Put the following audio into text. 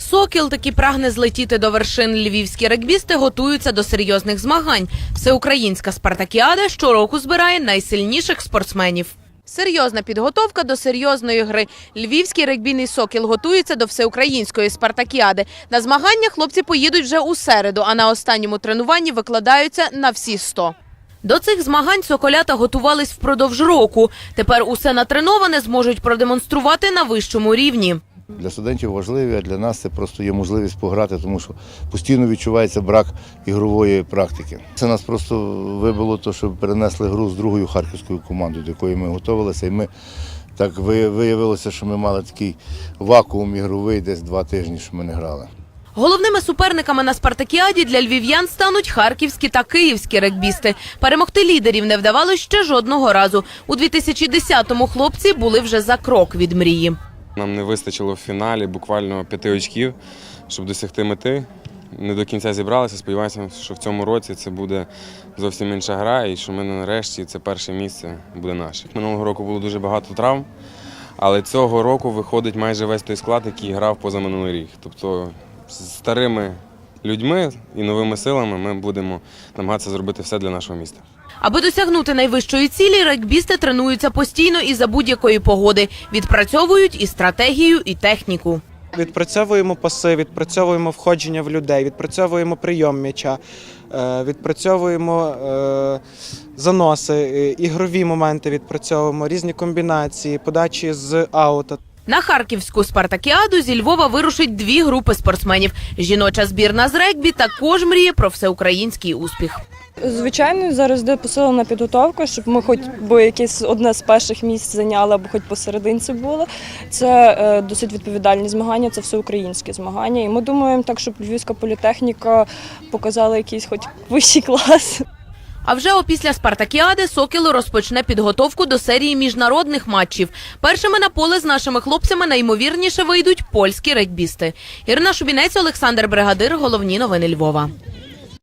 Сокіл таки прагне злетіти до вершин. Львівські регбісти готуються до серйозних змагань. Всеукраїнська спартакіада щороку збирає найсильніших спортсменів. Серйозна підготовка до серйозної гри. Львівський регбійний сокіл готується до всеукраїнської спартакіади. На змагання хлопці поїдуть вже у середу, а на останньому тренуванні викладаються на всі 100. До цих змагань соколята готувались впродовж року. Тепер усе натреноване зможуть продемонструвати на вищому рівні. Для студентів важливі, а для нас це просто є можливість пограти, тому що постійно відчувається брак ігрової практики. Це нас просто вибило, то, що перенесли гру з другою харківською командою, до якої ми готувалися. І ми так виявилося, що ми мали такий вакуум ігровий десь два тижні, що ми не грали. Головними суперниками на спартакіаді для львів'ян стануть харківські та київські регбісти. Перемогти лідерів не вдавалося ще жодного разу. У 2010-му хлопці були вже за крок від мрії. Нам не вистачило в фіналі буквально п'яти очків, щоб досягти мети. Не до кінця зібралися. Сподіваємося, що в цьому році це буде зовсім інша гра, і що ми нарешті це перше місце буде наше. Минулого року було дуже багато травм, але цього року виходить майже весь той склад, який грав позаминулий рік. Тобто з старими людьми і новими силами ми будемо намагатися зробити все для нашого міста. Аби досягнути найвищої цілі, регбісти тренуються постійно і за будь-якої погоди. Відпрацьовують і стратегію, і техніку. Відпрацьовуємо паси, відпрацьовуємо входження в людей, відпрацьовуємо прийом м'яча, е, відпрацьовуємо е, заноси, е, ігрові моменти відпрацьовуємо, різні комбінації, подачі з аута. На харківську спартакіаду зі Львова вирушить дві групи спортсменів. Жіноча збірна з регбі також мріє про всеукраїнський успіх. Звичайно, зараз йде посилена підготовка, щоб ми хоч би якесь одне з перших місць зайняли, або хоч посерединці було. Це е, досить відповідальні змагання, це всеукраїнські змагання. І ми думаємо так, щоб Львівська політехніка показала якийсь хоч вищий клас. А вже опісля спартакіади Сокіл розпочне підготовку до серії міжнародних матчів. Першими на поле з нашими хлопцями найімовірніше вийдуть польські регбісти. Ірина Шубінець, Олександр Бригадир. Головні новини Львова.